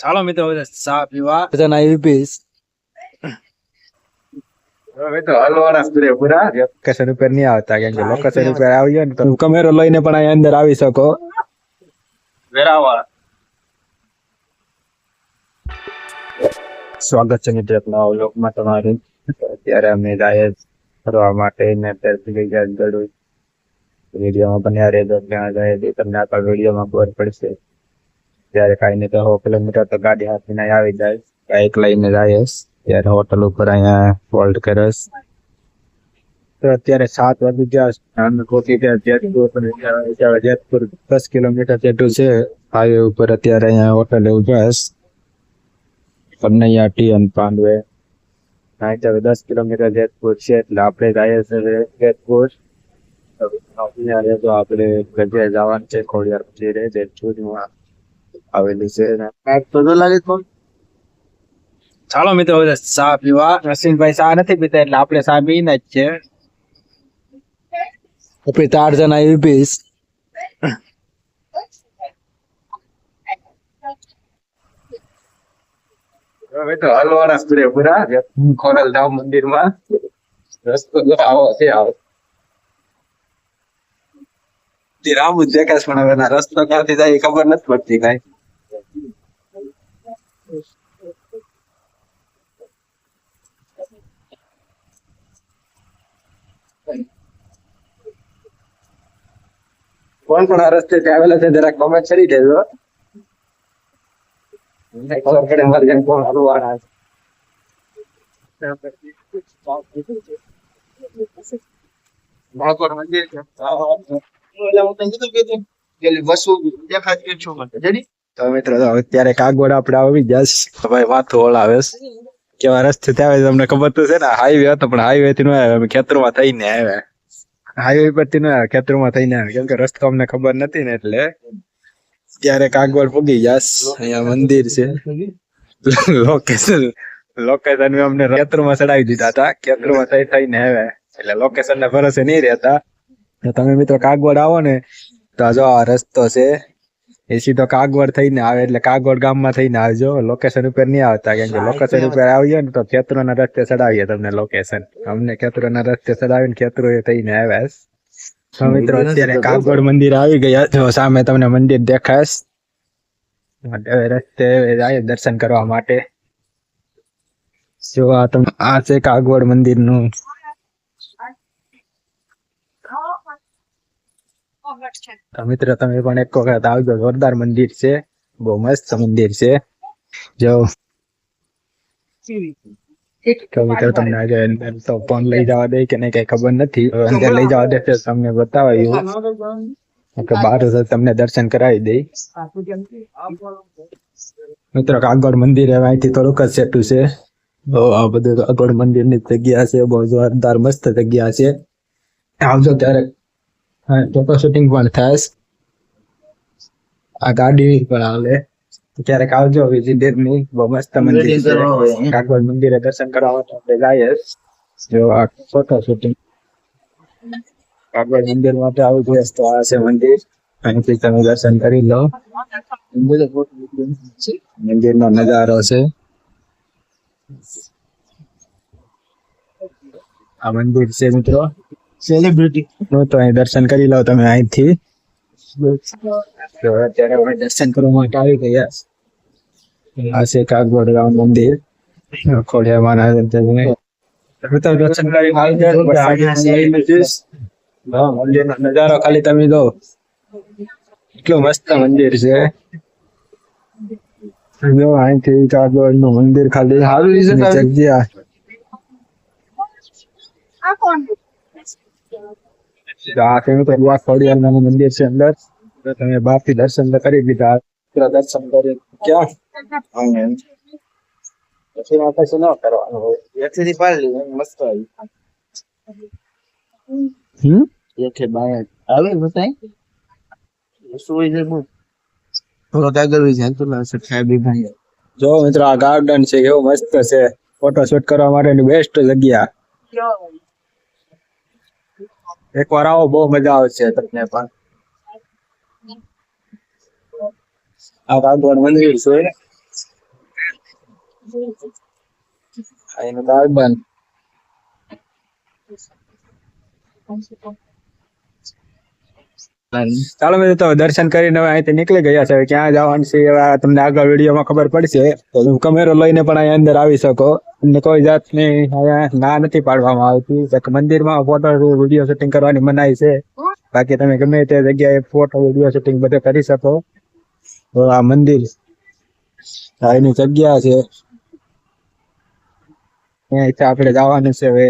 ચાલો મિત્રો હવે ચા પીવા. બધાના એવી પીસ હવે તો હલવાના સુરે પૂરા લોકેશન ઉપર નહીં આવતા કેમ કે લોકેશન ઉપર આવી ને તો કેમેરો લઈને પણ અહીંયા અંદર આવી શકો. વેરાવાળા. સ્વાગત છે મિત્રો આપણા વ્લોગમાં તમારું. અત્યારે અમે જાય ફરવા માટે ને અત્યારે ગઈ ગયા ગળું વિડીયોમાં બન્યા રહેજો ત્યાં જાય. તમને આખા વિડીયોમાં ખબર પડશે. ત્યારે કાંઈ નહીં તો સો કિલોમીટર તો ગાડી હાથીને આવી જાય બાઈક લઈને જાય ત્યારે હોટલ ઉપર અહીંયા હોલ્ડ કરસ તો અત્યારે સાત વાગી ગયા અમે પહોંચી ગયા જેતપુર ત્યારે જેતપુર દસ કિલોમીટર જેટલું છે હાઈવે ઉપર અત્યારે અહીંયા હોટલે ઉભા કનૈયા ટી અને પાંડવે અહીં તો હવે દસ કિલોમીટર જેતપુર છે એટલે આપણે જઈએ છીએ જેતપુર અહીંયા રહેજો આપણે ગજે જવાનું છે ખોડિયાર પછી રહે જેતપુરમાં આવેલું છે. ચાલો મિત્રો ચા પીવા. રસીનભાઈ ચા નથી પીતા એટલે આપણે ચા પીને જ છે. આપણે ચાર જણા એવી પીસ હલવાના સુરે પૂરા. ખોરલ મંદિરમાં. રસ્તો આવો છે આવો. રામ ઉદ્યોગ પણ હવે રસ્તો ક્યાંથી જાય એ ખબર નથી પડતી કઈ કોણ કોણ આ રસ્તે આવેલા છે જરાક કમેન્ટ કરી દેજો મને ખબર પડે મારે જેમ કોણ હલવાના બાળકોડ મંદિર છે ઓલા હું તને કીધું કે તું પેલી વસ્તુ દેખાતી જ છું મને જડી તો મિત્રો, તો અત્યારે કાગવડ આપણે આવી જશ ભાઈ માથું ઓળાવે છે. કેવા રસ્તે ત્યાં તમને ખબર તો છે ને હાઈવે હતો, પણ હાઈવે થી નો આવ્યા, અમે ખેતરમાં થઈને આવ્યા. હાઈવે પરથી નો આવ્યા, ખેતરમાં થઈને આવ્યા. કેમ કે રસ્તો અમને ખબર નથી ને એટલે ત્યારે કાગવડ પૂગી જાસ અહીંયા મંદિર છે. લોકેશન લોકેશન અમને ખેતરમાં ચડાવી દીધા હતા. ખેતરમાં થઈ, થઈને આવ્યા. એટલે લોકેશન ને ભરોસે નહીં રહેતા. તમે મિત્રો કાગવડ આવો ને, તો જો આ રસ્તો છે. એ સીધો કાગવડ થઈને આવે એટલે કાગવડ ગામમાં થઈને આવજો લોકેશન ઉપર નહીં આવતા કેમ કે લોકેશન ઉપર આવીએ ને તો ખેતરોના રસ્તે ચડાવીએ તમને લોકેશન અમને ખેતરોના રસ્તે ચડાવીને ખેતરો થઈને આવ્યા. મિત્રો અત્યારે કાગવડ મંદિર આવી ગયા જો સામે તમને મંદિર દેખાશ રસ્તે જાય દર્શન કરવા માટે. જો આ તમે આ છે કાગવડ મંદિરનું તો મિત્રો તમે પણ એક વખત આવજો. જોરદાર મંદિર છે. બહુ મસ્ત મંદિર છે. જો તો તમને આજે અંદર તો ફોન લઈ જવા દે કે નહીં કઈ ખબર નથી. અંદર લઈ જવા દે તમને બતાવાયું. કે બહાર તમને દર્શન કરાવી દઈ. મિત્રો કાગળ મંદિર હવે અહીંથી થોડુંક જ સેટું છે. બહુ આ બધું કાગળ મંદિરની જગ્યા છે. બહુ જોરદાર મસ્ત જગ્યા છે. આવજો ત્યારે ફોટો શૂટિંગ પણ થાય આ ગાડી પણ આવે ક્યારેક આવજો વિઝિટરની મસ્ત મંદિર છે મંદિરે દર્શન કરવા આપણે જઈએ. જો આ ફોટો શૂટિંગ કાગવડ મંદિર માટે આવું જોઈએ તો આ છે મંદિર. અહીંથી તમે દર્શન કરી લો. મંદિર નો નજારો છે. આ મંદિર છે મિત્રો. સેલિબ્રિટી હું તો અહીં દર્શન કરી લો તમે અહીંથી તો અત્યારે અમે દર્શન કરવા માટે આવી ગયા આ છે કાગવડ રામ મંદિર ખોડિયા મહારાજ તમે તો દર્શન કરી આવી જાઓ. હા, મંદિરનો નજારો ખાલી તમે જો એટલું મસ્ત મંદિર છે જો અહીંથી કાગવડ નું મંદિર ખાલી સારું જગ્યા તો આ તમે તો બુઆ ખોડિયાર નાનું મંદિર છે અંદર તો તમે બહાર થી દર્શન તો કરી લીધા પેલા દર્શન કરી ક્યાં પછી આ પછી ન કરવાનું હોય એકથી પાડી લીધી મસ્ત આવી હમ એકે બાય આવે બતાય શું હોય છે બોલ થોડો કાગળ હોય છે તો લાવશે સાહેબ ભાઈ જો મિત્રો આ ગાર્ડન છે કેવું મસ્ત છે ફોટો શૂટ કરવા માટેની બેસ્ટ જગ્યા એકવાર આવો બહુ મજા આવશે તમને પણ. આ કાગવડ મંદિર છે એનું દાળ બંધ. ચાલો મેં તો દર્શન કરીને હવે અહીંથી નીકળી ગયા છે. ક્યાં જવાનું છે એવા તમને આગળ વિડીયોમાં ખબર પડશે. તો કમેરો લઈને પણ અહીંયા અંદર આવી શકો. તમને કોઈ જાતની અહીંયા ના નથી પાડવામાં આવતી. મંદિરમાં ફોટો વીડિયો શૂટિંગ કરવાની મનાઈ છે. બાકી તમે ગમે તે જગ્યાએ ફોટો વીડિયો શૂટિંગ બધે કરી શકો. તો આ મંદિર એની જગ્યા છે. ત્યાં આપણે જવાનું છે હવે.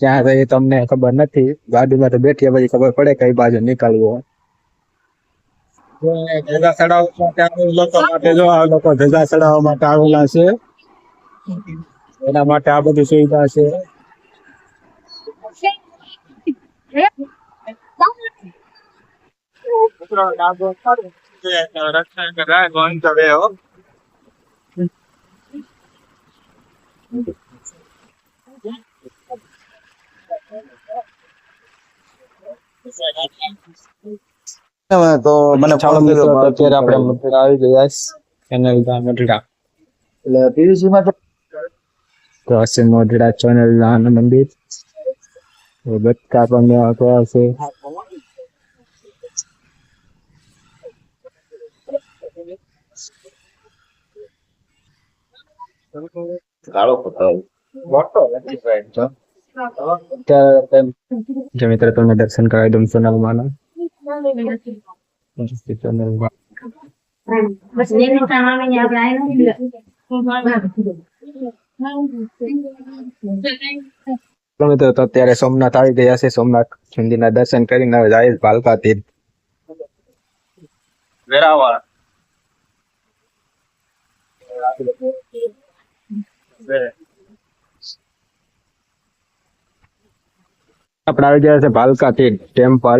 ક્યાં જઈએ તમને ખબર નથી. ગાડીમાં તો બેઠીએ પછી ખબર પડે કઈ બાજુ નીકળવું ધજા ચડાવવા માટે આવેલા લોકો માટે જો આ લોકો ધજા ચડાવવા માટે આવેલા છે એના માટે આ બધી સુવિધા છે રક્ષણ કરાય ગોંધ હવે તો મને ફોન કર્યો અત્યારે આપણે મથુરા આવી ગયા ચેનલ મથુરા એટલે પીવીસી માં તો તો હશે મોઢડા ચેનલ નાનું મંદિર તો પણ ત્યાં છે. કાળો મોટો અત્યારે મિત્ર તમને દર્શન કરાવી દઉં સોનલ માના સોનલ માં બસ એની સામે આપણે આવીને તો મિત્રો તો અત્યારે સોમનાથ આવી ગયા છે સોમનાથ મંદિરના દર્શન કરીને હવે જાય ભાલકા તીર્થ વેરાવળ આપણે આવી ગયા છે ભાલકા તીર્થ ટેમ્પલ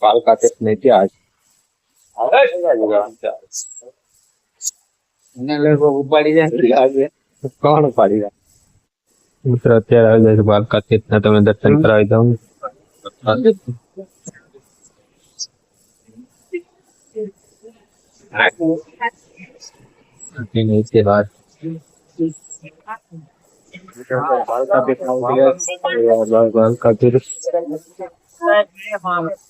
ઇતિહાસ ભાલકા તીર્થ નો ઇતિહાસ એને લોકો ઉપાડી જાય કોણ પાડી જાય મિત્રો અત્યારે આવી જાય છે ભાલકા તીર્થ ના તમે દર્શન કરાવી દઉં એનો ઇતિહાસ ભાલકા તીર્થ નો ઇતિહાસ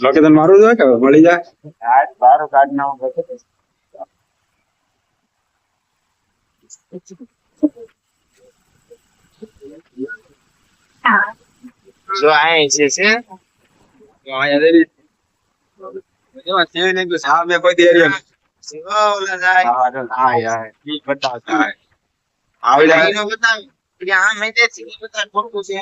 લોકેશન મારું હોય કે મળી જાય? બારો કાર્ડ ના જો આય છે છે તો અહીંયા દરિયો એમાં શિવલિંગ તો સામે કોઈ દરિયો નથી. ઓલા જાય. હા યાર ઈ બતાવતા આવી જાય. બતાવ. એટલે આ મેં તે બતાવ છે.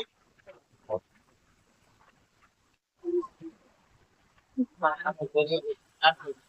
아프고저 기.